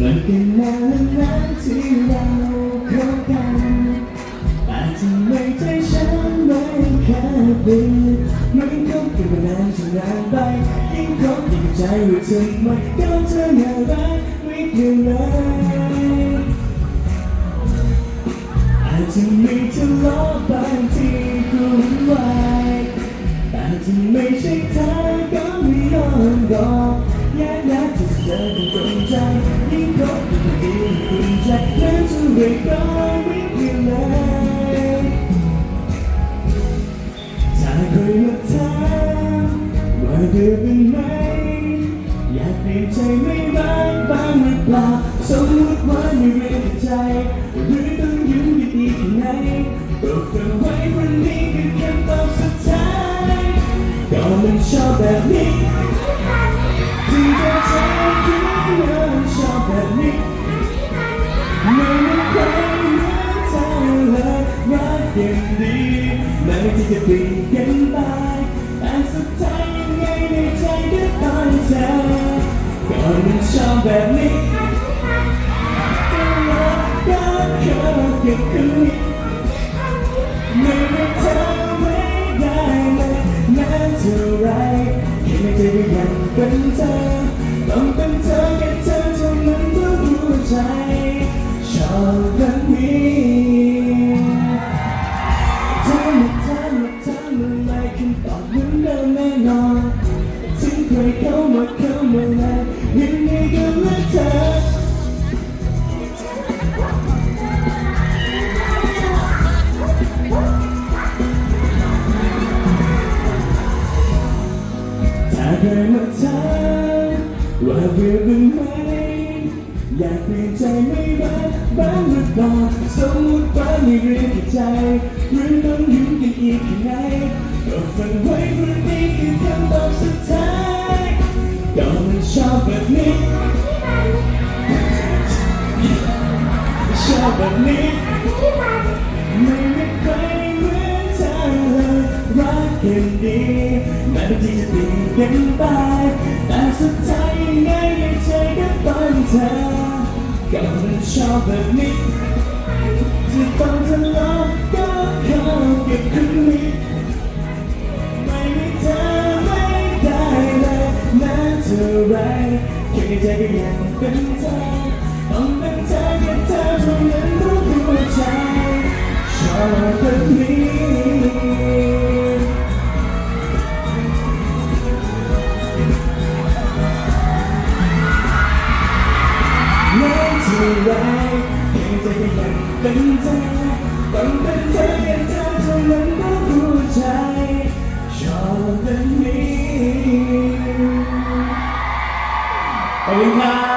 มันก็นานนานที่เราเข้ากันแต่ทำไมใจฉันไม่แค่เปลี่ยนมันคบกันมานานจนนานไปยิ่งคบยิ่งใจว่าทำไมก็เธอน่ารักไม่เปลี่ยนเลยอาจจะมีทะเลาะบางทีก็ไหวแต่ที่ไม่ใช่เธอก็ไม่ยอมบอกยากนักที่จะเจอกันตรงใจ แม้จะเรียกร้องไม่เพียงเลยถ้าใครมาถามว่าเดือเป็นไหม อยากเปลี่ยนใจไม่รักบ้างหรือเปล่าสมมติว่าไม่เรียนใจ หรือต้องยืนอยู่ดีแค่ไหนโปรดฟังไว้วันนี้คือคำตอบสุดท้ายก็มันชอบแบบนี้ถึงจะใจ จะเปลี่ยนกันไปแต่สุดท้ายยังไงในใจก็ต้องเธอก็มันชอบแบบนี้ก็รักก็เขาเก็บคืนไม่ เคยมาถามว่าเบื่อบ้างไหมอยากเปลี่ยนใจไม่รักบ้างหรือเปล่าสมมติว่าไม่เรียนใจหรือต้องอยุ่กันอีกแค่ไหนก็ฟังไว้เพราะนี่คือคำตอบสุดท้ายก็มันชอบแบบนี้ชอบแบบนี้ไม่มีใครเหมือนเธอเลยรักกันดี แม้บางทีจะเปลี่ยนกันไปแต่สุดท้ายยังไงในใจก็ต้องเธอก็มันชอบแบบนี้จะต้องทะเลาะก็เข้าเก็บคนนี้ไม่มีเธอไม่ได้เลยนานเท่าไรแค่ในใจก็ยังเป็นเธอ ม้เท่าไรเพียงใจก็ยังเป็นเธอต้องเป็นเธอแค่เธอเท่านั้นก็รู้ใจชอบแบบนี้ขอบคุณครับ